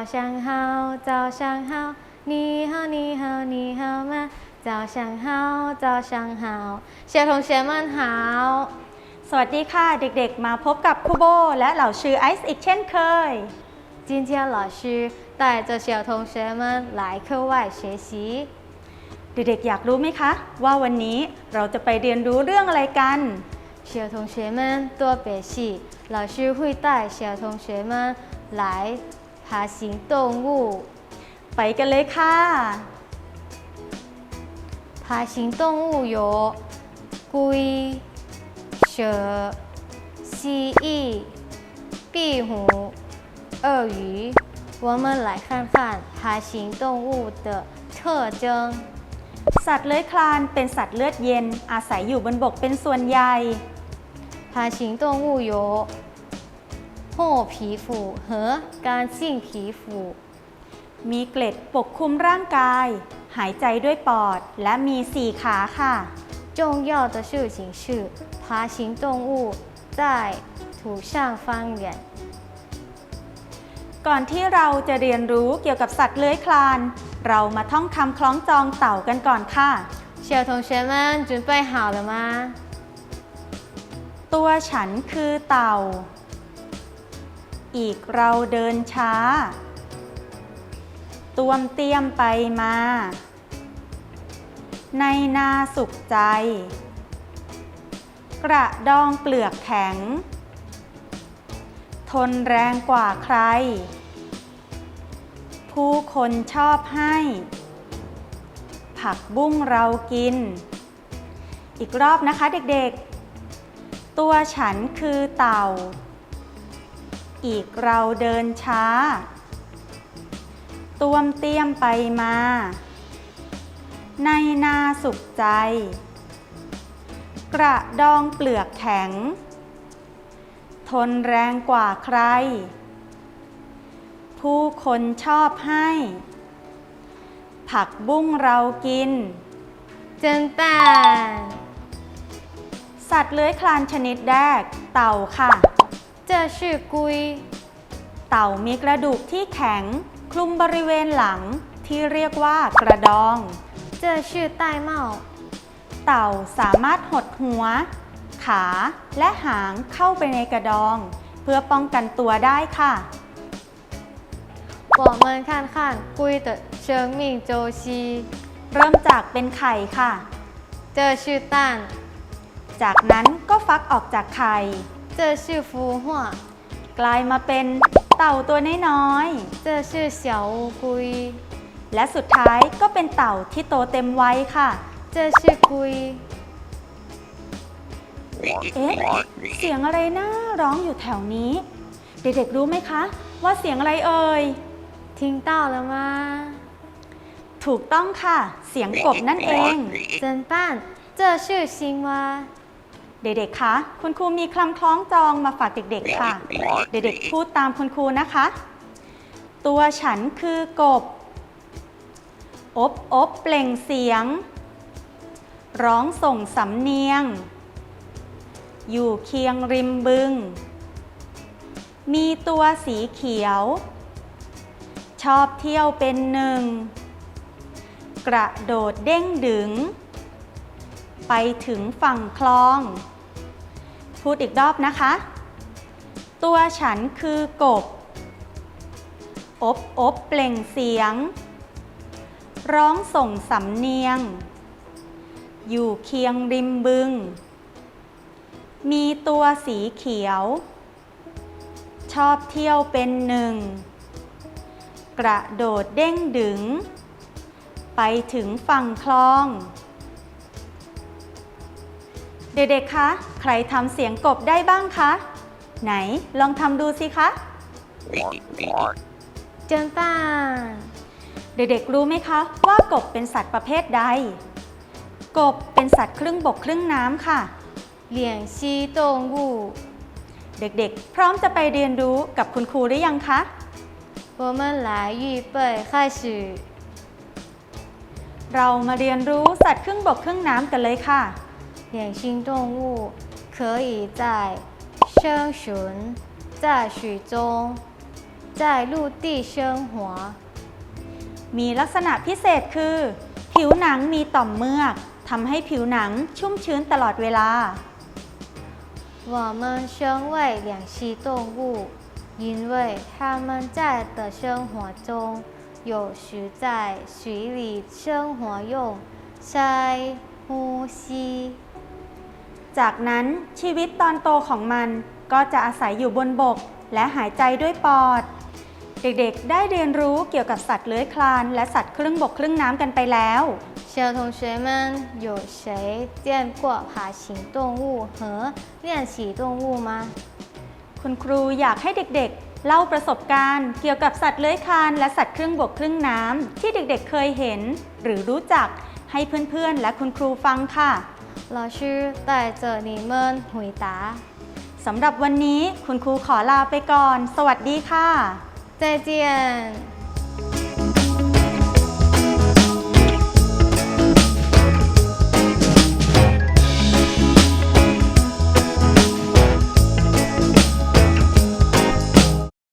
早上好，早上好，你好，你好，你好吗？早上好，早上好，小同学们好。 สวัสดีค่ะ เด็กๆ มาพบกับครูโบ และเหล่าชื่อไอซ์อีกเช่นเคย 今天老师带着小同学们来课外学习。 เด็กๆ อยากรู้ไหมคะ ว่าวันนี้เราจะไปเรียนรู้เรื่องอะไรกัน 小同学们多别戏，老师会带小同学们来 爬行动物。 ไปกันเลยค่ะ 爬行动物有龟、蛇、蜥蜴、壁虎、鳄鱼。我们来看看爬行动物的特征。 สัตว์เลื้อยคลานเป็นสัตว์เลือดเย็น อาศัยอยู่บนบกเป็นส่วนใหญ่ 爬行动物有 厚皮肤和干性皮肤。 มีเกล็ดปกคลุมร่างกาย หายใจด้วยปอด และมีสี่ขาค่ะ 重要的事情是，爬行动物在土上方圆。 ก่อนที่เราจะเรียนรู้เกี่ยวกับสัตว์เลื้อยคลาน เรามาท่องคำคล้องจองเต่ากันก่อนค่ะ 小同学们准备好了吗？ ตัวฉันคือเต่า อีกเราเดินช้า ตวมเตียมไปมา ในนาสุขใจ กระดองเปลือกแข็ง ทนแรงกว่าใคร ผู้คนชอบให้ ผักบุ้งเรากิน อีกรอบนะคะเด็กๆ ตัวฉันคือเต่า อีกเราเดินช้าตวมเตียมไปมา ในนาสุขใจ กระดองเปลือกแข็ง ทนแรงกว่าใคร ผู้คนชอบให้ ผักบุ้งเรากิน蒸蛋。สัตว์เลื้อยคลานชนิดแรกเต่าค่ะ 这是龟， เต่ามีกระดูกที่แข็ง คลุมบริเวณหลังที่เรียกว่ากระดอง 这是玳瑁， เต่าสามารถหดหัว ขา และหางเข้าไปในกระดอง เพื่อป้องกันตัวได้ค่ะ 我们看看龟的生命周期。 เริ่มจากเป็นไข่ค่ะ 这是蛋， จากนั้นก็ฟักออกจากไข่ เจอชื่อฟูหัวกลายมาเป็นเต่าตัวน้อยๆ เจอชื่อเสี่ยวกุย และสุดท้ายก็เป็นเต่าที่โตเต็มวัยค่ะ เจอชื่อกุย เอ๊ะ เสียงอะไรนะร้องอยู่แถวนี้ เด็กๆรู้ไหมคะ ว่าเสียงอะไรเอ่ย ทิ้งเต่าแล้วมาถูกต้องค่ะ เสียงกบนั่นเองเจนป้าน เจอชื่อซิงวา เด็กๆ คะ คุณครูมีคำคล้องจองมาฝากเด็ก ๆ ค่ะ เด็กๆ พูดตามคุณครูนะคะ ตัวฉันคือกบ อบอบเปล่งเสียง ร้องส่งสำเนียง อยู่เคียงริมบึง มีตัวสีเขียว ชอบเที่ยวเป็นหนึ่ง กระโดดเด้งดึง ไปถึงฝั่งคลอง พูดอีกรอบนะคะ ตัวฉันคือกบ อบอบเปล่งเสียง ร้องส่งสำเนียง อยู่เคียงริมบึง มีตัวสีเขียว ชอบเที่ยวเป็นหนึ่ง กระโดดเด้งดึง ไปถึงฝั่งคลอง เด็กๆ คะ ใครทำเสียงกบได้บ้างคะ ไหนลองทำดูสิคะ 蒸蛋， เด็กๆ รู้ไหมคะ ว่ากบเป็นสัตว์ประเภทใด กบเป็นสัตว์ครึ่งบกครึ่งน้ำค่ะ 两栖动物。 เด็กๆ พร้อมจะไปเรียนรู้กับคุณครูหรือยังคะ 我们来预备开始。 เรามาเรียนรู้สัตว์ครึ่งบกครึ่งน้ำกันเลยค่ะ 两性动物可以在生存在水中， 在陆地生活。 มีลักษณะพิเศษคือ ผิวหนังมีต่อมเมือกทำให้ผิวหนังชุ่มชื้นตลอดเวลา 我们身为两栖动物，因为它们在的生活中有时在水里生活用鳃呼吸。 จากนั้นชีวิตตอนโตของมันก็จะอาศัยอยู่บนบก และหายใจด้วยปอด เด็กๆ ได้เรียนรู้เกี่ยวกับสัตว์เลื้อยคลาน และสัตว์ครึ่งบกครึ่งน้ำกันไปแล้ว 小同学们，有谁见过爬行动物和练习动物吗？ คุณครูอยากให้เด็กๆ เล่าประสบการณ์ เกี่ยวกับสัตว์เลื้อยคลานและสัตว์ครึ่งบกครึ่งน้ำที่เด็กๆ เคยเห็น หรือรู้จักให้เพื่อนๆ และคุณครูฟังค่ะ รอชื่อแต่เจอนีเมินหุยตาสำหรับวันนี้คุณครูขอลาไปก่อน สวัสดีค่ะ เจเจ